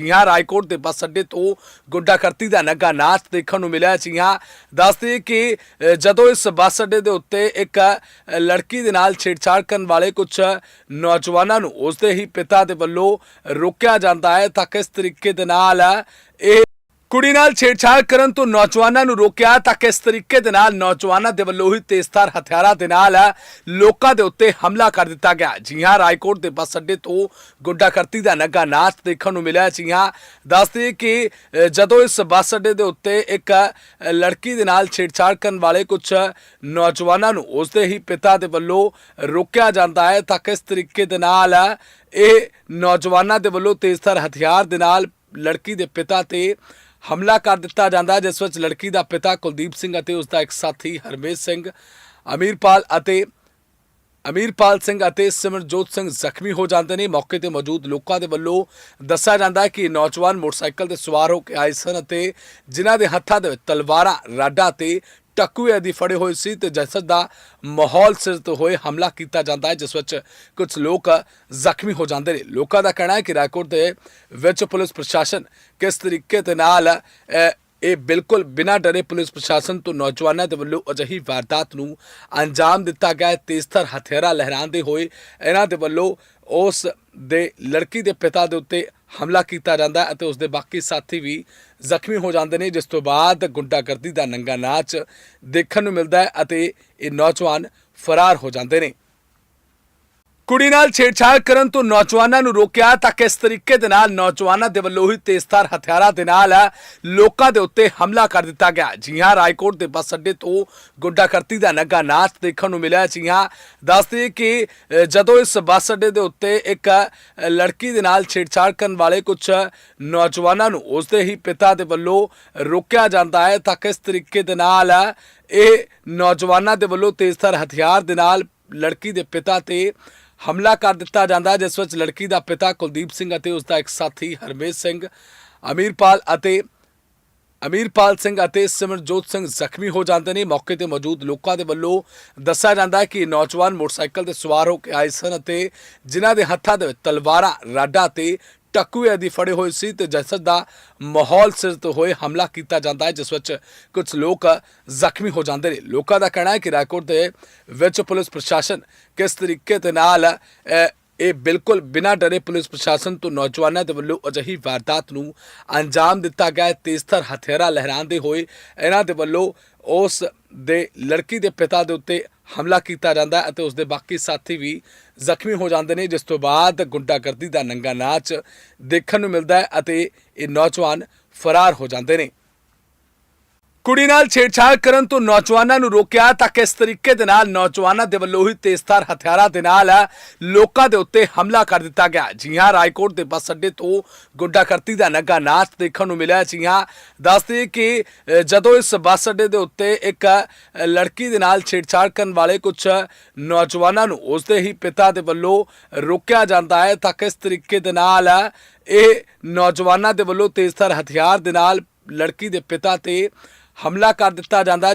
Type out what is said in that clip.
ਜੀਆਂ ਰਾਏਕੋਟ ਦੇ ਬੱਸ ਅੱਡੇ ਤੋਂ ਗੁੰਡਾਗਰਦੀ ਦਾ ਨੰਗਾ ਨਾਚ ਦੇਖਣ ਨੂੰ ਮਿਲਿਆ ਜੀਆਂ ਦੱਸਦੇ ਕਿ ਜਦੋਂ ਇਸ ਬੱਸ ਅੱਡੇ ਦੇ ਉੱਤੇ ਇੱਕ ਲੜਕੀ ਦੇ ਨਾਲ ਛੇੜਛਾੜ ਕਰਨ ਵਾਲੇ ਕੁਝ ਨੌਜਵਾਨਾਂ ਨੂੰ ਉਸਦੇ ਹੀ ਪਿਤਾ ਦੇ ਵੱਲੋਂ ਰੋਕਿਆ ਜਾਂਦਾ ਹੈ, ਤਾਂ ਕਿਸ ਤਰੀਕੇ ਦੇ ਨਾਲ ਇਹ ਕੁੜੀ ਨਾਲ ਛੇੜਛਾੜ ਕਰਨ ਤੋਂ ਨੌਜਵਾਨਾਂ ਨੂੰ ਰੋਕਿਆ ਤਾਂ ਕਿਸ ਤਰੀਕੇ ਦੇ ਨਾਲ ਨੌਜਵਾਨਾਂ ਦੇ ਵੱਲੋਂ ਹੀ ਤੇਜ਼ਧਾਰ ਹਥਿਆਰਾਂ ਦੇ ਨਾਲ ਲੋਕਾਂ ਦੇ ਉੱਤੇ ਹਮਲਾ ਕਰ ਦਿੱਤਾ ਗਿਆ? ਜੀ ਹਾਂ ਰਾਏਕੋਟ ਦੇ ਬੱਸ ਅੱਡੇ ਤੋਂ ਗੁੰਡਾਗਰਦੀ ਦਾ ਨੰਗਾ ਨਾਚ ਦੇਖਣ ਨੂੰ ਮਿਲਿਆ। ਜੀ ਹਾਂ ਦੱਸਦੇ ਕਿ ਜਦੋਂ ਇਸ ਬੱਸ ਅੱਡੇ ਦੇ ਉੱਤੇ ਇੱਕ ਲੜਕੀ ਦੇ ਨਾਲ ਛੇੜਛਾੜ ਕਰਨ ਵਾਲੇ ਕੁਝ ਨੌਜਵਾਨਾਂ ਨੂੰ ਉਸਦੇ ਹੀ ਪਿਤਾ ਦੇ ਵੱਲੋਂ ਰੋਕਿਆ ਜਾਂਦਾ ਹੈ ਤਾਂ ਕਿਸ ਤਰੀਕੇ ਦੇ ਨਾਲ ਇਹ ਨੌਜਵਾਨਾਂ ਦੇ ਵੱਲੋਂ ਤੇਜ਼ਧਾਰ ਹਥਿਆਰ ਦੇ ਨਾਲ ਲੜਕੀ ਦੇ ਪਿਤਾ ਤੇ ਹਮਲਾ ਕਰ ਦਿੱਤਾ ਜਾਂਦਾ ਹੈ, ਜਿਸ ਵਿੱਚ ਲੜਕੀ ਦਾ ਪਿਤਾ ਕੁਲਦੀਪ ਸਿੰਘ ਅਤੇ ਉਸ ਦਾ ਇੱਕ ਸਾਥੀ ਹਰਮੇਸ਼ ਸਿੰਘ ਅਮੀਰਪਾਲ ਅਤੇ ਅਮੀਰਪਾਲ ਸਿੰਘ ਅਤੇ ਸਿਮਰਜੋਤ ਸਿੰਘ ਜ਼ਖਮੀ ਹੋ ਜਾਂਦੇ ਨੇ। ਮੌਕੇ ਤੇ ਮੌਜੂਦ ਲੋਕਾਂ ਦੇ ਵੱਲੋਂ ਦੱਸਿਆ ਜਾਂਦਾ ਹੈ ਕਿ ਇਹ ਨੌਜਵਾਨ ਮੋਟਰਸਾਈਕਲ ਤੇ ਸਵਾਰ ਹੋ ਕੇ ਆਏ ਸਨ ਅਤੇ ਜਿਨ੍ਹਾਂ ਦੇ ਹੱਥਾਂ ਦੇ ਵਿੱਚ ਤਲਵਾਰਾਂ ਰਾਡਾਂ ਤੇ ਟਕੂਏ ਆਦਿ ਫੜੇ ਹੋਏ ਸੀ ਤੇ ਜਸਦ ਦਾ ਮਾਹੌਲ ਸਿਰਜਤ ਹੋਏ ਹਮਲਾ ਕੀਤਾ ਜਾਂਦਾ ਹੈ, ਜਿਸ ਵਿੱਚ ਕੁਝ ਲੋਕ ਜ਼ਖਮੀ ਹੋ ਜਾਂਦੇ ਨੇ ਲੋਕਾਂ ਦਾ ਕਹਿਣਾ ਹੈ ਕਿ ਰਾਏਕੋਟ ਦੇ ਵਿੱਚ ਪੁਲਿਸ ਪ੍ਰਸ਼ਾਸਨ ਕਿਸ ਤਰੀਕੇ ਦੇ ਨਾਲ ਇਹ ਬਿਲਕੁਲ ਬਿਨਾਂ ਡਰੇ ਪੁਲਿਸ ਪ੍ਰਸ਼ਾਸਨ ਤੋਂ ਨੌਜਵਾਨਾਂ ਦੇ ਵੱਲੋਂ ਅਜਿਹੀ ਵਾਰਦਾਤ ਨੂੰ ਅੰਜਾਮ ਦਿੱਤਾ ਗਿਆ ਹੈ। ਤੇਜ਼ਧਾਰ ਹਥਿਆਰਾਂ ਲਹਿਰਾਉਂਦੇ ਹੋਏ ਇਹਨਾਂ ਦੇ ਵੱਲੋਂ ਉਸ ਦੇ ਲੜਕੀ ਦੇ ਪਿਤਾ ਦੇ ਉੱਤੇ ਹਮਲਾ ਕੀਤਾ ਜਾਂਦਾ ਅਤੇ ਉਸ ਦੇ ਬਾਕੀ ਸਾਥੀ ਵੀ ਜ਼ਖਮੀ ਹੋ ਜਾਂਦੇ ਨੇ, ਜਿਸ ਤੋਂ ਬਾਅਦ ਗੁੰਡਾਗਰਦੀ ਦਾ ਨੰਗਾ ਨਾਚ ਦੇਖਣ ਨੂੰ ਮਿਲਦਾ ਹੈ ਅਤੇ ਇਹ ਨੌਜਵਾਨ ਫਰਾਰ ਹੋ ਜਾਂਦੇ ਨੇ। ਕੁੜੀ ਨਾਲ ਛੇੜਛਾੜ ਕਰਨ ਤੋਂ ਨੌਜਵਾਨਾਂ ਨੂੰ ਰੋਕਿਆ ਤਾਂ ਕਿਸ ਤਰੀਕੇ ਦੇ ਨਾਲ ਨੌਜਵਾਨਾਂ ਦੇ ਵੱਲੋਂ ਹੀ ਤੇਜ਼ਧਾਰ ਹਥਿਆਰਾਂ ਦੇ ਨਾਲ ਲੋਕਾਂ ਦੇ ਉੱਤੇ ਹਮਲਾ ਕਰ ਦਿੱਤਾ ਗਿਆ? ਜੀ ਹਾਂ ਰਾਏਕੋਟ ਦੇ ਬੱਸ ਅੱਡੇ ਤੋਂ ਗੁੰਡਾਗਰਦੀ ਦਾ ਨਗਾ ਨਾਚ ਦੇਖਣ ਨੂੰ ਮਿਲਿਆ। ਜੀ ਹਾਂ ਦੱਸਦੇ ਕਿ ਜਦੋਂ ਇਸ ਬੱਸ ਅੱਡੇ ਦੇ ਉੱਤੇ ਇੱਕ ਲੜਕੀ ਦੇ ਨਾਲ ਛੇੜਛਾੜ ਕਰਨ ਵਾਲੇ ਕੁਝ ਨੌਜਵਾਨਾਂ ਨੂੰ ਉਸਦੇ ਹੀ ਪਿਤਾ ਦੇ ਵੱਲੋਂ ਰੋਕਿਆ ਜਾਂਦਾ ਹੈ ਤਾਂ ਕਿਸ ਤਰੀਕੇ ਦੇ ਨਾਲ ਇਹ ਨੌਜਵਾਨਾਂ ਦੇ ਵੱਲੋਂ ਤੇਜ਼ਧਾਰ ਹਥਿਆਰ ਦੇ ਨਾਲ ਲੜਕੀ ਦੇ ਪਿਤਾ ਤੇ ਹਮਲਾ ਕਰ ਦਿੱਤਾ ਜਾਂਦਾ ਜਿਸ ਵਿੱਚ ਲੜਕੀ ਦਾ ਪਿਤਾ ਕੁਲਦੀਪ ਸਿੰਘ ਅਤੇ ਉਸ ਦਾ ਇੱਕ ਸਾਥੀ ਹਰਮੇਸ਼ ਸਿੰਘ, ਅਮੀਰਪਾਲ ਅਤੇ ਅਮੀਰਪਾਲ ਸਿੰਘ ਅਤੇ ਸਿਮਰਜੋਤ ਸਿੰਘ ਜ਼ਖਮੀ ਹੋ ਜਾਂਦੇ ਨੇ। ਮੌਕੇ ਤੇ ਮੌਜੂਦ ਲੋਕਾਂ ਦੇ ਵੱਲੋਂ ਦੱਸਿਆ ਜਾਂਦਾ ਹੈ ਕਿ ਇਹ ਨੌਜਵਾਨ ਮੋਟਰਸਾਈਕਲ ਤੇ ਸਵਾਰ ਹੋ ਕੇ ਆਏ ਸਨ ਅਤੇ ਜਿਨ੍ਹਾਂ ਦੇ ਹੱਥਾਂ ਦੇ ਵਿੱਚ ਤਲਵਾਰਾਂ, ਰਾਡਾ ਤੇ ਟਕੂਏ ਆਦਿ ਫੜੇ ਹੋਏ ਸੀ ਤੇ ਜਸਦ ਦਾ ਮਾਹੌਲ ਸਿਰਜਤ ਹੋਏ ਹਮਲਾ ਕੀਤਾ ਜਾਂਦਾ ਹੈ, ਜਿਸ ਵਿੱਚ ਕੁਝ ਲੋਕ ਜ਼ਖਮੀ ਹੋ ਜਾਂਦੇ ਨੇ। ਲੋਕਾਂ ਦਾ ਕਹਿਣਾ ਹੈ ਕਿ ਰਾਏਕੋਟ ਦੇ ਵਿੱਚ ਪੁਲਿਸ ਪ੍ਰਸ਼ਾਸਨ ਕਿਸ ਤਰੀਕੇ ਦੇ ਨਾਲ ਇਹ ਬਿਲਕੁਲ ਬਿਨਾਂ ਡਰੇ ਪੁਲਿਸ ਪ੍ਰਸ਼ਾਸਨ ਤੋਂ ਨੌਜਵਾਨਾਂ ਦੇ ਵੱਲੋਂ ਅਜਿਹੀ ਵਾਰਦਾਤ ਨੂੰ ਅੰਜਾਮ ਦਿੱਤਾ ਗਿਆ ਹੈ। ਤੇਜ਼ਧਾਰ ਹਥਿਆਰਾਂ ਲਹਿਰਾਉਂਦੇ ਹੋਏ ਇਹਨਾਂ ਦੇ ਵੱਲੋਂ ਉਸ ਦੇ ਲੜਕੀ ਦੇ ਪਿਤਾ ਦੇ ਉੱਤੇ ਹਮਲਾ ਕੀਤਾ ਜਾਂਦਾ ਅਤੇ ਉਸ ਦੇ ਬਾਕੀ ਸਾਥੀ ਵੀ ਜ਼ਖਮੀ ਹੋ ਜਾਂਦੇ ਨੇ, ਜਿਸ ਤੋਂ ਬਾਅਦ ਗੁੰਡਾਗਰਦੀ ਦਾ ਨੰਗਾ ਨਾਚ ਦੇਖਣ ਨੂੰ ਮਿਲਦਾ ਹੈ ਅਤੇ ਇਹ ਨੌਜਵਾਨ ਫਰਾਰ ਹੋ ਜਾਂਦੇ ਨੇ ਕੁੜੀ ਨਾਲ ਛੇੜਛਾੜ ਕਰਨ ਤੋਂ ਨੌਜਵਾਨਾਂ ਨੂੰ ਰੋਕਿਆ ਤਾਂ ਕਿਸ ਤਰੀਕੇ ਦੇ ਨਾਲ ਨੌਜਵਾਨਾਂ ਦੇ ਵੱਲੋਂ ਹੀ ਤੇਜ਼ਧਾਰ ਹਥਿਆਰਾਂ ਦੇ ਨਾਲ ਲੋਕਾਂ ਦੇ ਉੱਤੇ ਹਮਲਾ ਕਰ ਦਿੱਤਾ ਗਿਆ? ਜੀ ਹਾਂ ਰਾਏਕੋਟ ਦੇ ਬੱਸ ਅੱਡੇ ਤੋਂ ਗੁੰਡਾਗਰਦੀ ਦਾ ਨੰਗਾ ਨਾਚ ਦੇਖਣ ਨੂੰ ਮਿਲਿਆ। ਜੀ ਹਾਂ ਦੱਸਦੇ ਕਿ ਜਦੋਂ ਇਸ ਬੱਸ ਅੱਡੇ ਦੇ ਉੱਤੇ ਇੱਕ ਲੜਕੀ ਦੇ ਨਾਲ ਛੇੜਛਾੜ ਕਰਨ ਵਾਲੇ ਕੁਝ ਨੌਜਵਾਨਾਂ ਨੂੰ ਉਸਦੇ ਹੀ ਪਿਤਾ ਦੇ ਵੱਲੋਂ ਰੋਕਿਆ ਜਾਂਦਾ ਹੈ ਤਾਂ ਕਿਸ ਤਰੀਕੇ ਦੇ ਨਾਲ ਇਹ ਨੌਜਵਾਨਾਂ ਦੇ ਵੱਲੋਂ ਤੇਜ਼ਧਾਰ ਹਥਿਆਰ ਦੇ ਨਾਲ ਲੜਕੀ ਦੇ ਪਿਤਾ ਤੇ ਹਮਲਾ ਕਰ ਦਿੱਤਾ ਜਾਂਦਾ